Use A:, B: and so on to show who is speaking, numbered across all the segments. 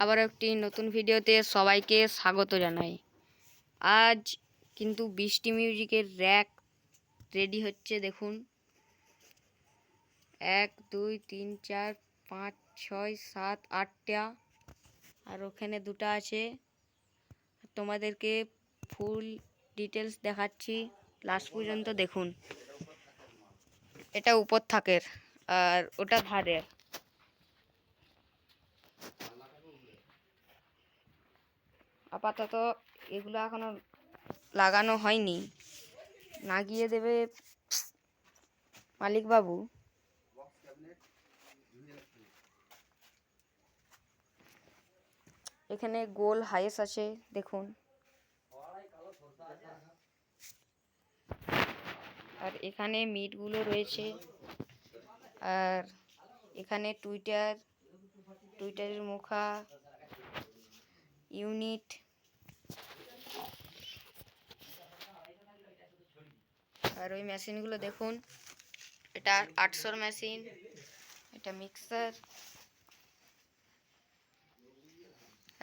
A: আবার একটি নতুন ভিডিওতে সবাইকে স্বাগত জানাই। আজ কিন্তু বৃষ্টি মিউজিকের র্যাক রেডি হচ্ছে, দেখুন। এক, দুই, তিন, চার, পাঁচ, ছয়, সাত, আটটা। আর ওখানে দুটো আছে। তোমাদেরকে ফুল ডিটেলস দেখাচ্ছি। লাস্ট পর্যন্ত দেখুন। এটা উপর থাকের, আর ওটা ধারের। আপাতত এগুলো এখনও লাগানো হয়নি। লাগিয়ে দেবে মালিকবাবু। এখানে গোল হাইস আছে, দেখুন। আর এখানে মিটগুলো রয়েছে। আর এখানে টুইটার, টুইটারের মুখা, ইউনিট। আর ওই মেশিনগুলো দেখুন। এটা আটশোর মেশিন, এটা মিক্সার।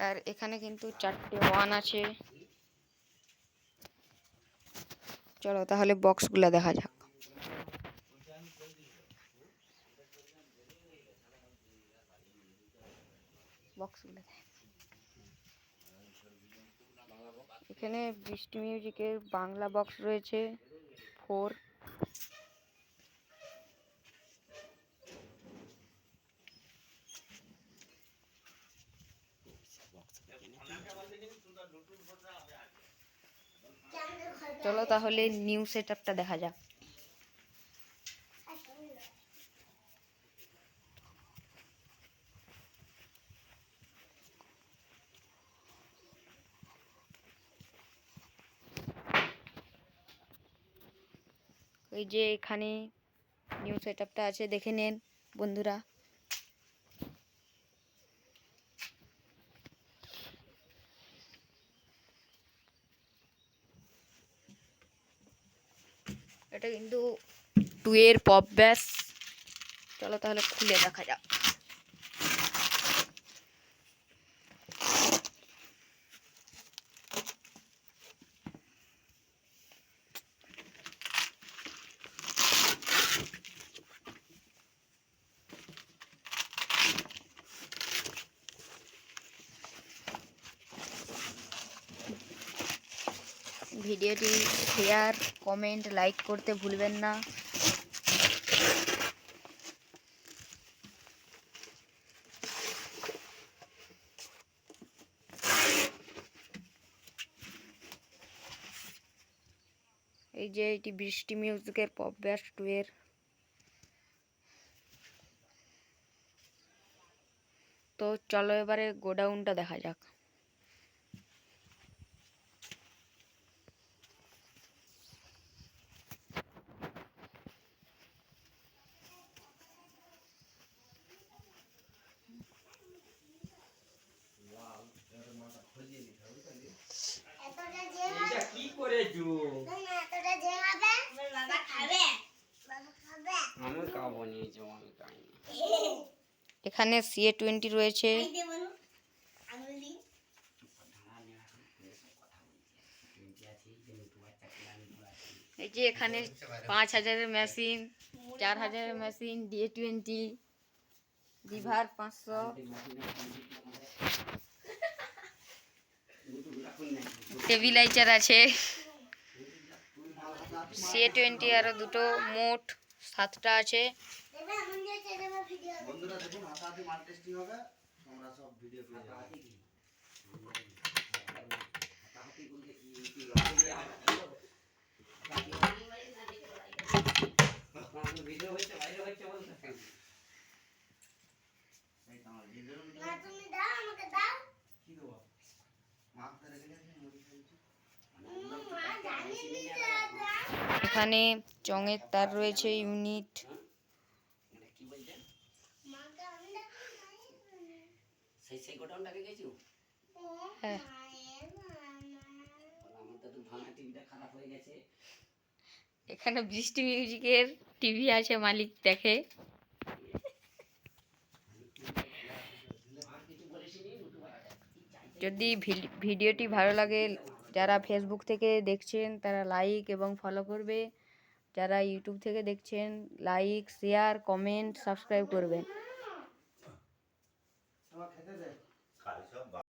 A: আর এখানে কিন্তু চারটে ওয়ান আছে। চলো তাহলে বক্সগুলো দেখা যাক। বক্সগুলো এখানে বৃষ্টি মিউজিকের বাংলা বক্স রয়েছে। ফোর চলো তাহলে নিউ সেট দেখা যাক। ওই যে এখানে নিউ সেট আছে, দেখে নেন বন্ধুরা। এটা কিন্তু টু এর পপ ব্যাস চলো তাহলে খুলে দেখা যাক। ভিডিওটি শেয়ার, কমেন্ট, লাইক করতে ভুলবেন না। এই যে এটি বৃষ্টি মিউজিকের পপ ব্যাস টু তো চলো এবারে গোডাউনটা দেখা যাক।
B: করেছ আমি খাব নিয়েছো আমি
A: এখানে সিএ টোয়েন্টি রয়েছে। এই যে এখানে পাঁচ হাজারের মেশিন চার হাজারের মেশিন ডিএ টোয়েন্টি ডিভার পাঁচশো। স্টেবিলাইজার আছে। সিএ টোয়েন্টি আরও দুটো মোট সাতটা আছে।
C: বন্ধুরা দেখুন হাতাহাতি
A: এখানে চঙের তার রয়েছে ইউনিট। হ্যাঁ। এখানে বৃষ্টি মিউজিকের টিভি আছে মালিক দেখে। যদি ভিডিওটি ভালো লাগে যারা ফেসবুক থেকে দেখছেন, তারা লাইক এবং ফলো করবে। যারা ইউটিউব থেকে দেখছেন লাইক শেয়ার কমেন্ট সাবস্ক্রাইব করবেন।